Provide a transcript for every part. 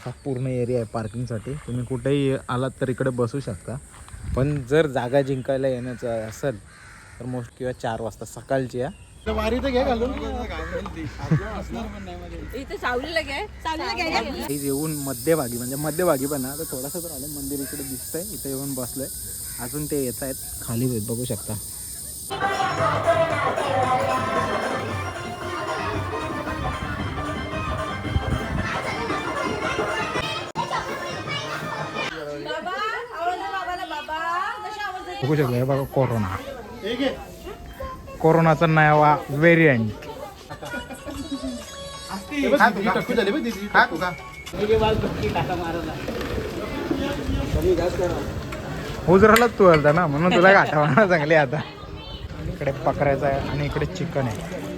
असा पूर्ण एरिया आहे पार्किंगसाठी तुम्ही कुठेही आलात तर इकडे बसू शकता. पण जर जागा जिंकायला येण्याचं असेल तर मोस्ट किंवा चार वाजता सकाळची आहे येऊन मध्यभागी म्हणजे मध्यभागी पण ना तर थोडासा तर आलं मंदिर इकडे दिसतंय. इथे येऊन बसलोय. अजून ते येत आहेत खाली बघू शकता. बघू शकतो हे बघा कोरोना कोरोनाचा नवा व्हेरियंट हुजरालाच तू आलता ना म्हणून तुला गाठावाना चांगली आता. इकडे पकडायचं आहे आणि इकडे चिकन आहे.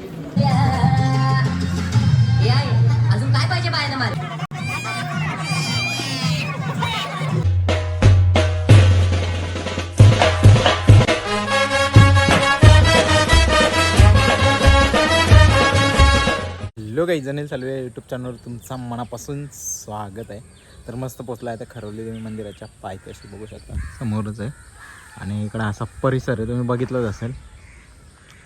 हॅलो काही चालू आहे यूट्यूब चॅनलवर तुमचा मनापासून स्वागत आहे. तर मस्त पोचला आहे तर खरवली देवी मंदिराच्या पायथ्याशी बघू शकता. समोरच आहे. आणि इकडं असा परिसर आहे तुम्ही बघितलंच असेल.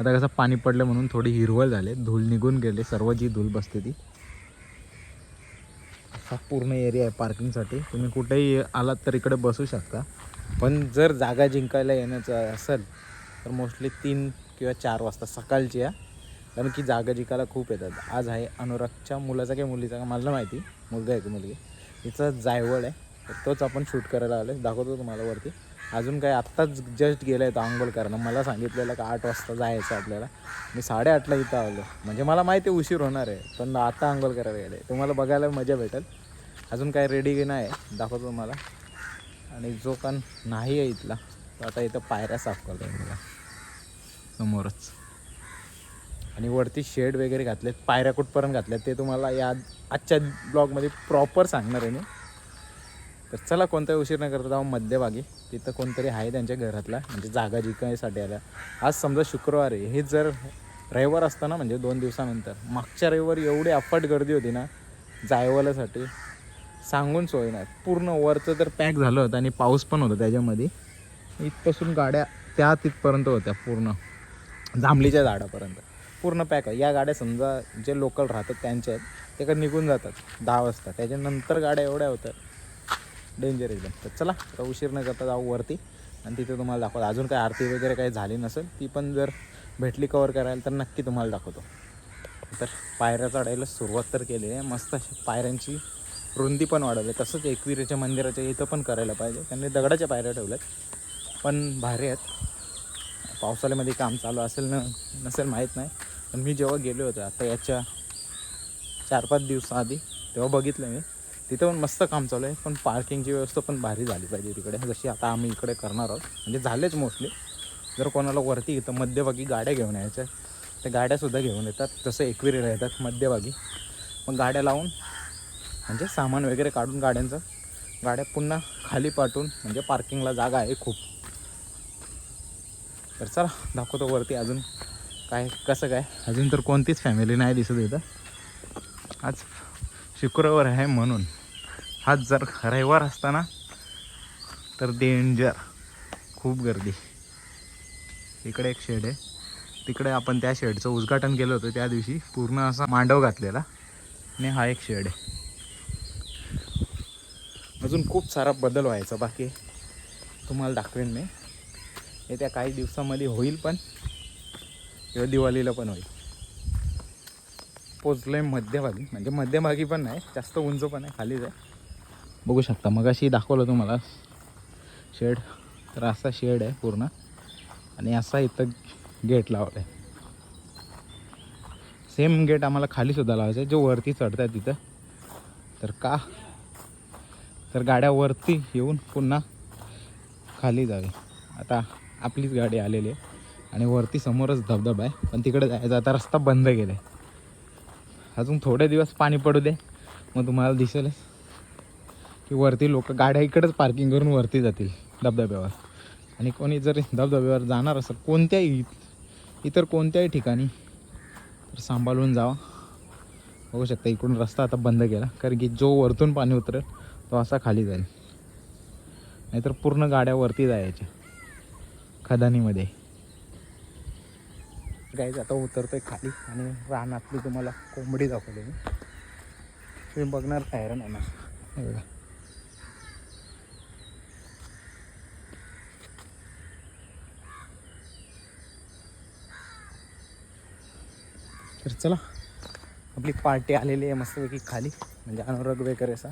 आता कसं पाणी पडलं म्हणून थोडी हिरवळ झाले धूल निघून गेले सर्व जी धूल बसते ती. असा पूर्ण एरिया आहे पार्किंगसाठी तुम्ही कुठेही आलात तर इकडे बसू शकता. पण जर जागा जिंकायला येण्याचं असेल तर मोस्टली तीन किंवा चार वाजता सकाळची आहे. कारण की जागा जिकायला खूप येतात. आज आहे अनुरागच्या मुलाचा काय मुलीचा का मला माहिती. मुलगा आहे की मुलगी. तिचा जायवळ आहे. तर तोच आपण शूट करायला आलो दाखवतो तुम्हाला वरती. अजून काय आत्ताच जस्ट गेलं आहे तो आंघोळ करणं. मला सांगितलेलं का आठ वाजता जायचं आपल्याला. मी साडेआठला इथं आलो म्हणजे मला माहिती आहे उशीर होणार आहे पण आता आंघोळ करायला गेले तुम्हाला बघायला मजा भेटेल. अजून काय रेडी नाही आहे दाखवतो तुम्हाला. आणि जो पण नाही आहे इथला तो आता इथं पायऱ्या साफ करतो मला समोरच. आणि वरती शेड वगैरे घातलेत पायऱ्या कुठपर्यंत घातल्यात ते तुम्हाला या आजच्या ब्लॉगमध्ये प्रॉपर सांगणार आहे मी. तर चला कोणताही उशीर न करता जाऊ मध्यभागी तिथं कोणतरी आहे त्यांच्या घरातला म्हणजे जागा जिंकायसाठी आल्या. आज समजा शुक्रवार आहे हे जर रविवार असतं ना म्हणजे दोन दिवसानंतर मागच्या रविवारी एवढी अफाट गर्दी होती ना जायवाल्यासाठी सांगून सोय नाही. पूर्ण वरचं तर पॅक झालं होतं आणि पाऊस पण होता त्याच्यामध्ये. इथपासून गाड्या त्या तिथपर्यंत होत्या पूर्ण. जांभलीच्या झाडापर्यंत. पूर्ण पॅक आहे. या गाड्या समजा जे लोकल राहतात त्यांच्या आहेत ते निघून जातात दहा वाजता. त्याच्यानंतर गाड्या एवढ्या होतात डेंजर एकदम तर चला उशीर न करता जाऊ वरती. आणि तिथे तुम्हाला दाखवतो. अजून काय आरती वगैरे काही झाली नसेल ती पण जर भेटली कवर करायला तर नक्की तुम्हाला दाखवतो. तर पायऱ्या चढायला सुरुवात तर केली आहे. मस्त अशी पायऱ्यांची रुंदी पण वाढवली आहे. तसंच एकविरेच्या मंदिराच्या इथं पण करायला पाहिजे. त्यांनी दगडाच्या पायऱ्या ठेवल्यात पण भारी आहेत. पावसाळ्यामध्ये काम चालू असेल न नसेल माहीत नाही. पण मी जेव्हा गेलो होतो आता याच्या चार पाच दिवसाआधी तेव्हा बघितलं मी. तिथं पण मस्त काम चालू आहे पण पार्किंगची व्यवस्था पण भारी झाली पाहिजे तिकडे. जशी आता आम्ही इकडे करणार आहोत म्हणजे झालेच मोस्टली. जर कोणाला वरती इथं मध्यभागी गाड्या घेऊन यायच्या त्या गाड्यासुद्धा घेऊन येतात. तसं एकविरीला येतात मध्यभागी. मग गाड्या लावून म्हणजे सामान वगैरे काढून गाड्यांचं गाड्या पुन्हा खाली पाठवून म्हणजे पार्किंगला जागा आहे खूप. तर चला दाखवतो वरती अजून काय कसं काय. अजून तर कोणतीच फॅमिली नाही दिसत इथं. आज शुक्रवार आहे म्हणून. हाच जर रविवार असताना तर डेंजर खूप गर्दी. इकडे एक शेड आहे. तिकडे आपण त्या शेडचं उद्घाटन केलं होतं त्या दिवशी. पूर्ण असा मांडव घातलेला. आणि हा एक शेड आहे. अजून खूप सारा बदल व्हायचा बाकी. तुम्हाला दाखवेन मी. येत्या काही दिवसामध्ये होईल पण किंवा दिवाळीला पण होईल. पोचलो आहे मध्यभागी. म्हणजे मध्यभागी पण नाही जास्त उंच पण आहे खालीच आहे. बघू शकता. मग अशी दाखवलं तुम्हाला. शेड तर असा शेड आहे पूर्ण. आणि असा इथं गेट लावला आहे सेम गेट आम्हाला खालीसुद्धा लावायचं आहे. जो वरती चढत आहे तिथं. तर का? तर गाड्या वरती येऊन पुन्हा खाली जावे. आता आपलीच गाडी आलेली आहे. आणि वरती समोरच धबधबा आहे. पण तिकडे जायचा आता रस्ता बंद केला आहे अजून थोडे दिवस पाणी पडू दे. मग तुम्हाला दिसेलच. की वरती लोक गाड्या इकडेच पार्किंग करून वरती जातील धबधब्यावर. आणि कोणी जर धबधब्यावर जाणार असेल कोणत्याही इतर कोणत्याही ठिकाणी तर सांभाळून जावा. बघू शकता इकडून रस्ता आता बंद केला. कारण की जो वरतून पाणी उतरेल तो असा खाली जाईल. नाहीतर पूर्ण गाड्या वरती जायच्या. खदानीमध्ये. गाईज आता उतरतोय खाली आणि रानातली तुम्हाला कोंबडी दाखवली मी. तुम्ही बघणार हैराण होणार हे बघा तर चला आपली पार्टी आलेली आहे मस्तपैकी खाली. म्हणजे अनुराग वगैरे असा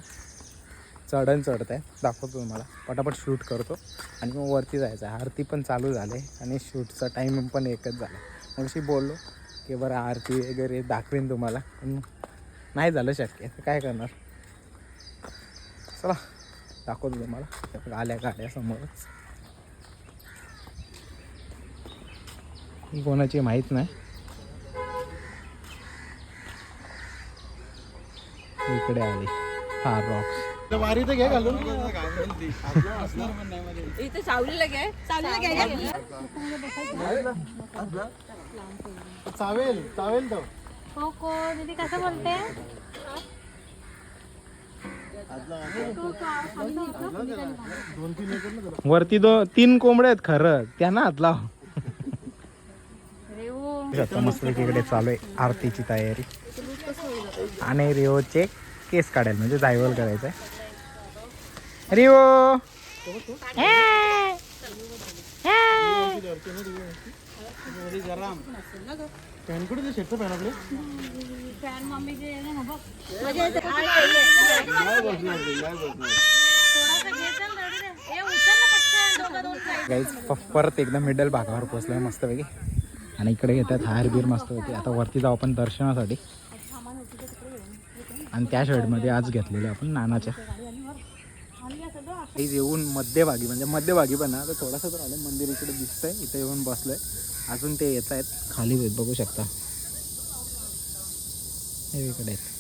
चढण चढत आहे दाखवतो तुम्हाला. पटापट शूट करतो. आणि मग वरती जायचं. आहे आरती पण चालू झाले. आणि शूटचा टाईम पण एकच झाला. मग अशी बोललो की बरं आरती वगैरे दाखवेन तुम्हाला. पण नाही झालं शक्य. तर काय करणार? चला दाखवतो तुम्हाला. आल्या गाड्या समोरच. ही कोणाची माहीत नाही. इकडे आली. हा रॉक्स वारी तर घे घालून. इथे सावलीला घे. सावलीला घ्यायला चावेल चावेल तो. हो कोण? दीदी कसं बोलते? वरती दो तीन कोंबड्या आहेत खरं. त्यांना हात लाव. आता मस्त इकडे चालू आहे आरतीची तयारी. आणि रिओचे केस काढायला म्हणजे जायवल करायचं आहे रिओ. गाईज परत एकदा मिडल भागावर पोचलोय मस्तपैकी. आणि इकडे येतात हार बीर मस्तपैकी. आता वरती जाऊ आपण दर्शनासाठी. आणि त्या शर्टमध्ये आज घेतलेले आपण नानाच्या. येऊन मध्यभागी म्हणजे मध्यभागी पण ना आता थोडासा तर आलं मंदिर इकडे दिसतंय इथे येऊन बसलंय. अजून ते येत आहेत खाली आहेत बघू शकता. हे इकडे आहेत.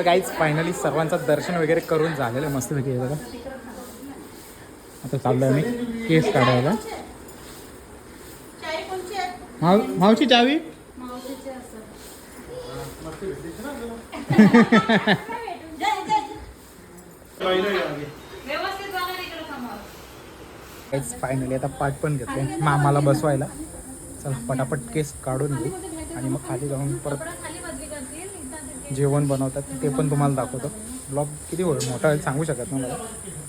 तर काहीच फायनली सर्वांचं दर्शन वगैरे करून झालेलं आहे. मस्तपैकी बघा. आता चाललो आहे मी केस काढायला. माव मावशी चावी? काहीच फायनली आता पाठ पण घेतोय मामाला बसवायला. चला पटापट केस काढून घेऊ. आणि मग खाली जाऊन परत जेवण बनवतात ते पण तुम्हाला दाखवतो. ब्लॉग किती होईल मोठा होईल सांगू शकत नाही मला.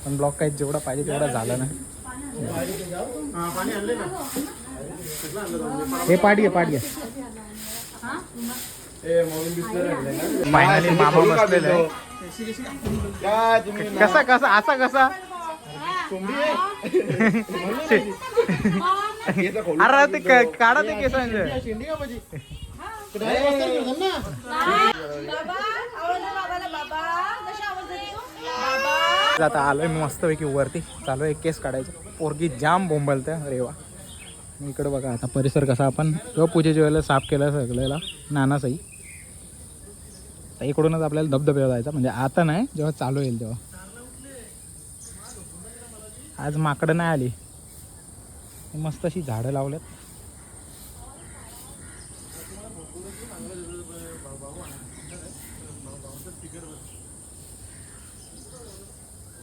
पण ब्लॉग काही जेवढा पाहिजे तेवढा झाला नाही हे पाठ घे पाठ घे. फायनली मामा बसलेला आहे. कसा कसा असा कसा? अरे ते काढा ते केसांचे. आता आलोय मी मस्तपैकी वरती. चालू आहे केस काढायचं. पोरगी जाम बोंबलते रेवा इकडं बघा आता परिसर कसा आपण. जेव्हा पूजेच्या वेळेला साफ केला सगळ्याला. नानासाई तर इकडूनच आपल्याला धबधब्यावर जायचा. म्हणजे आता नाही जेव्हा चालू येईल तेव्हा. आज माकडं नाही आली. मस्त अशी झाडं लावल्यात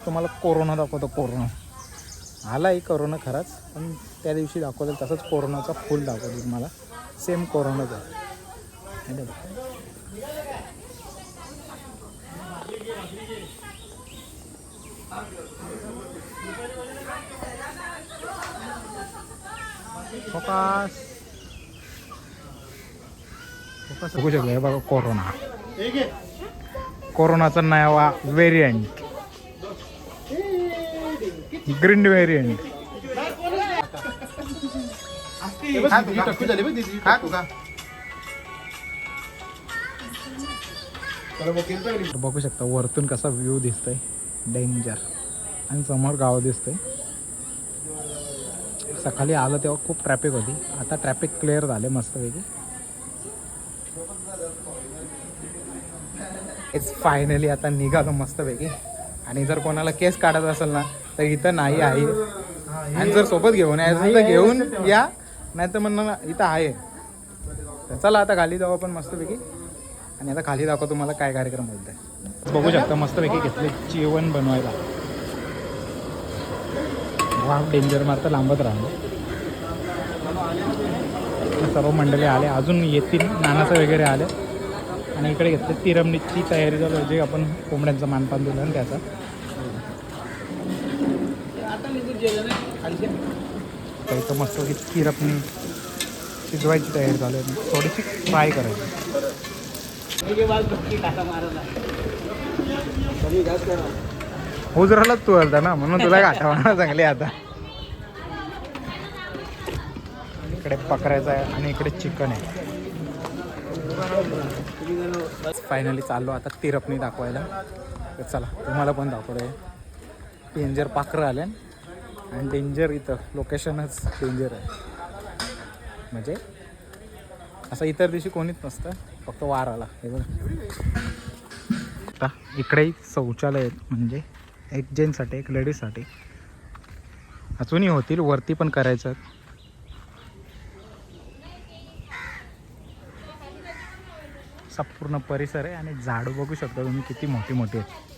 तुम्हाला कोरोना दाखवतो कोरोना. आलाही कोरोना खराच पण त्या दिवशी दाखवलं तसंच कोरोनाचा फुल दाखवतो तुम्हाला. सेम कोरोनाच आहे आहे? फोकस. फोकस. बघू शकतो हे बघा कोरोना. कोरोनाचा नवा व्हेरियंट ग्रीन व्हेरियंट बघू शकता वरतून कसा व्ह्यू दिसतोय. डेंजर आणि समोर गाव दिसतंय. सकाळी आलं तेव्हा खूप ट्रॅफिक होती. आता ट्रॅफिक क्लिअर झाले मस्तपैकी. इट्स फायनली आता निघालो मस्तपैकी. आणि जर कोणाला केस काढत असेल ना तर इथं नाही आहे. आणि जर सोबत घेऊन यायचं तर घेऊन या. नाही तर म्हणणं इथं आहे. तर चला आता खाली जाऊ आपण मस्तपैकी. आणि आता खाली दाखव तुम्हाला काय कार्यक्रम बोलतोय बघू शकता मस्तपैकी घेतले जेवण बनवायला. वाघ डेंजर मारता लांबत राहतो सर्व मंडळी आले. अजून येतील नानाचं वगैरे आले. आणि इकडे घेतले तिरमणीची तयारी आहे. जे आपण कोंबड्यांचा मानपान दिलं ना त्याचा. तर इथं मस्त की तिरपणी शिजवायची तयारी चालू आहे. थोडीशी फ्राय करायची. हुजरालाच तू हलता ना म्हणून तुला गाठावाना चांगली आता. इकडे पकडायचं आहे आणि इकडे चिकन आहे. फायनली चाललो आता तिरपणी दाखवायला. तर चला तुम्हाला पण दाखवलं डेंजर पाखरं आले. आणि डेंजर इथं. लोकेशनच डेंजर आहे. म्हणजे? असं इतर दिवशी कोणीच नसतं. फक्त वार आला हे बघा. आता इकडेही शौचालय आहेत. म्हणजे एक जेंट्ससाठी एक लेडीजसाठी. अजूनही होतील. वरती पण करायचं असा पूर्ण परिसर आहे आणि झाडं बघू शकता तुम्ही किती मोठी मोठी आहेत.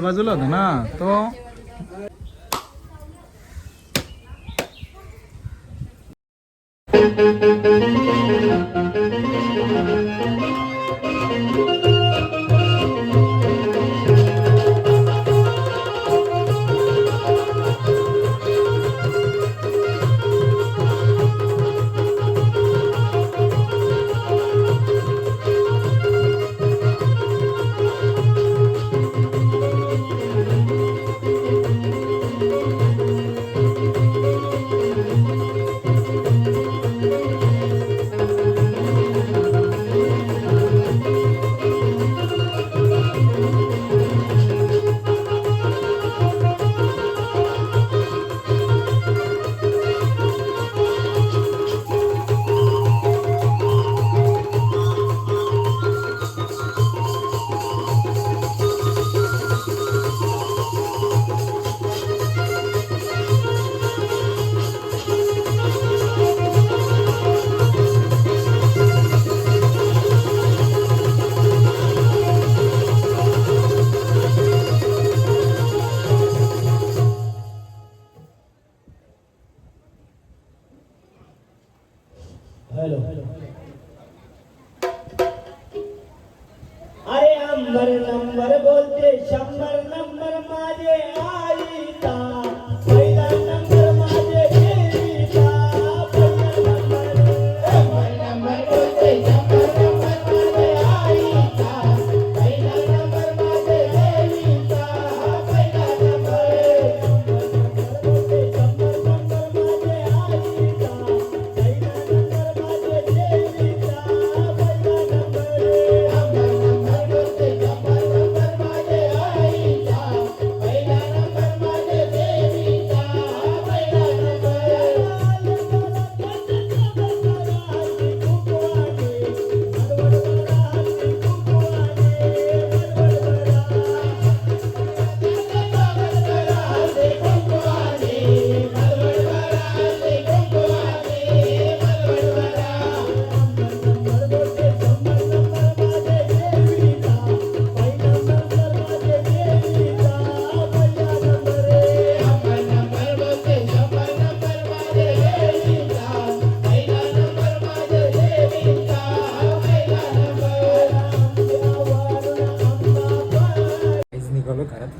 मागच्या बाजूला होता ना तो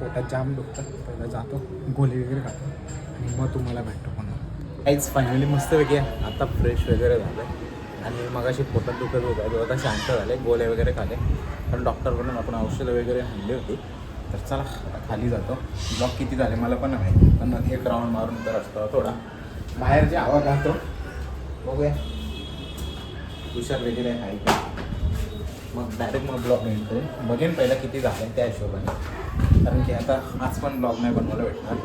पोटात जाम दुखतात पहिला जातो गोळी वगैरे खातो आणि मग तुम्हाला भेटतो पुन्हा. काहीच फायनली मस्त वेगळी आता फ्रेश वगैरे झालं आणि मग अशी पोटात दुखत होतं तो आता शांत झाले गोळे वगैरे खाले. पण डॉक्टरकडून आपण औषधं वगैरे आणली होती. तर चला आता खाली जातो. ब्लॉक किती झाले मला पण माहिती पण एक राऊंड मारून तर असतो थोडा. बाहेर जे हवा राहतो बघूया. हुशार वगैरे आहे का? मग डायरेक्ट मग ब्लॉक एंड बघेन पहिला किती झालं त्या हिशोबाने. कारण की आता आज पण ब्लॉग नाही बनवायला भेटणार.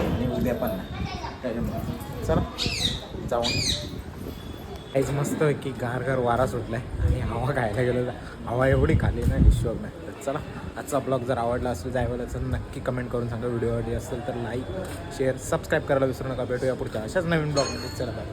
आणि उद्या पण नाही. त्याच्यामुळे. चला जाऊन. काहीच मस्त की गार गार वारा सुटलाय आणि हवा खायला गेलो तर हवा एवढी खाली ना हिशोब नाही. तर चला आजचा ब्लॉग जर आवडला असेल जायला तर नक्की कमेंट करून सांगा. व्हिडिओ आवडली असेल तर लाईक शेअर सबस्क्राईब करायला विसरू नका. भेटूया पुढच्या अशाच नवीन ब्लॉगमध्ये चला बाय